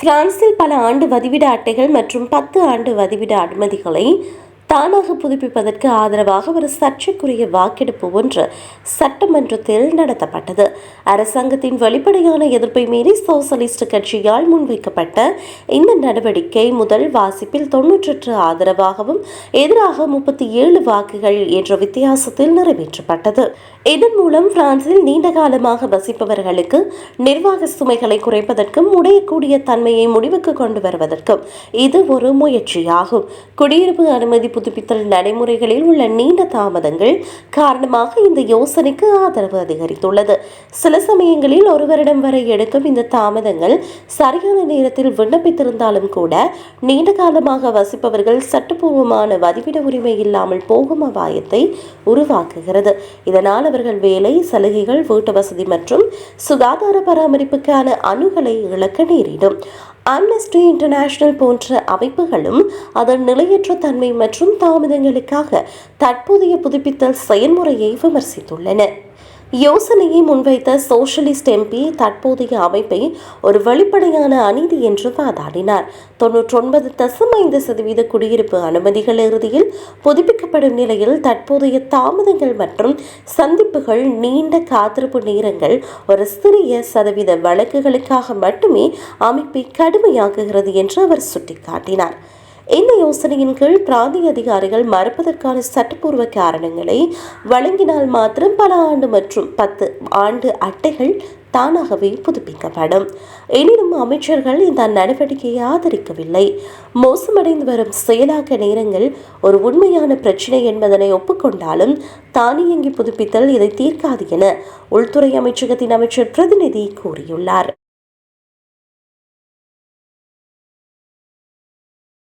பிரான்சில் பல ஆண்டு வதிவிட அட்டைகள் மற்றும் பத்து ஆண்டு வதிவிட அனுமதிகளை தானாக புதுப்பிப்பதற்கு ஆதரவாக ஒரு சர்ச்சைக்குரிய வாக்கெடுப்பு ஒன்று சட்டமன்றத்தில் நடத்தப்பட்டது. அரசாங்கத்தின் வெளிப்படையான எதிர்ப்பை மீறி சோசலிஸ்ட் கட்சியால் முன்வைக்கப்பட்ட இந்த நடவடிக்கை முதல் வாசிப்பில் தொன்னூற்றெட்டு ஆதரவாகவும் எதிராக முப்பத்தி ஏழு வாக்குகள் என்ற வித்தியாசத்தில் நிறைவேற்றப்பட்டது. இதன் மூலம் பிரான்சில் நீண்ட காலமாக வசிப்பவர்களுக்கு நிர்வாக சுமைகளை குறைப்பதற்கும் உடையக்கூடிய தன்மையை முடிவுக்கு கொண்டு வருவதற்கும் இது ஒரு முயற்சியாகும். குடியிருப்பு அனுமதி புதுப்பித்தல் நடைமுறைகளில் உள்ள நீண்ட தாமதங்கள் காரணமாக இந்த யோசனைக்கு ஆதரவு அதிகரித்துள்ளது. சில சமயங்களில் ஒரு வருடம் வரை எடுக்கும் இந்த தாமதங்கள் சரியான நேரத்தில் விண்ணப்பித்திருந்தாலும் கூட நீண்ட காலமாக வசிப்பவர்கள் சட்டப்பூர்வமான வதிவிட உரிமை இல்லாமல் போகும் அபாயத்தை உருவாக்குகிறது. இதனால் அவர்கள் வேலை சலுகைகள் வீட்டு வசதி மற்றும் சுகாதார பராமரிப்புக்கான அணுகலை இழக்க நேரிடும். அம்னஸ்டி இன்டர்நேஷனல் போன்ற அமைப்புகளும் அதன் நிலையற்ற தன்மை மற்றும் தாமதங்களுக்காக தற்போதைய புதுப்பித்தல் செயல்முறையை விமர்சித்துள்ளன. யோசனையை முன்வைத்த சோஷலிஸ்ட் எம்பி தற்போதைய அமைப்பை ஒரு வெளிப்படையான அநீதி என்று வாதாடினார். தொன்னூற்றொன்பது தசம் ஐந்து சதவீத குடியிருப்பு அனுமதிகள் இறுதியில் புதுப்பிக்கப்படும் நிலையில் தற்போதைய தாமதங்கள் மற்றும் சந்திப்புகள் நீண்ட காத்திருப்பு நேரங்கள் ஒரு சிறிய சதவீத வழக்குகளுக்காக மட்டுமே அமைப்பை கடுமையாக்குகிறது என்று அவர் சுட்டிக்காட்டினார். இந்த யோசனையின் கீழ் பிராந்திய அதிகாரிகள் மறுப்பதற்கான சட்டப்பூர்வ காரணங்களை வழங்கினால் மாத்திரம் பல ஆண்டு மற்றும் பத்து ஆண்டு அட்டைகள் தானாகவே புதுப்பிக்கப்படும். எனினும் அமைச்சர்கள் இந்த நடவடிக்கையை ஆதரிக்கவில்லை. மோசமடைந்து வரும் செயலாக்க நேரங்கள் ஒரு உண்மையான பிரச்சினை என்பதனை ஒப்புக்கொண்டாலும் தானியங்கி புதுப்பித்தல் இதை தீர்க்காது என உள்துறை அமைச்சகத்தின் அமைச்சர் பிரதிநிதி கூறியுள்ளார்.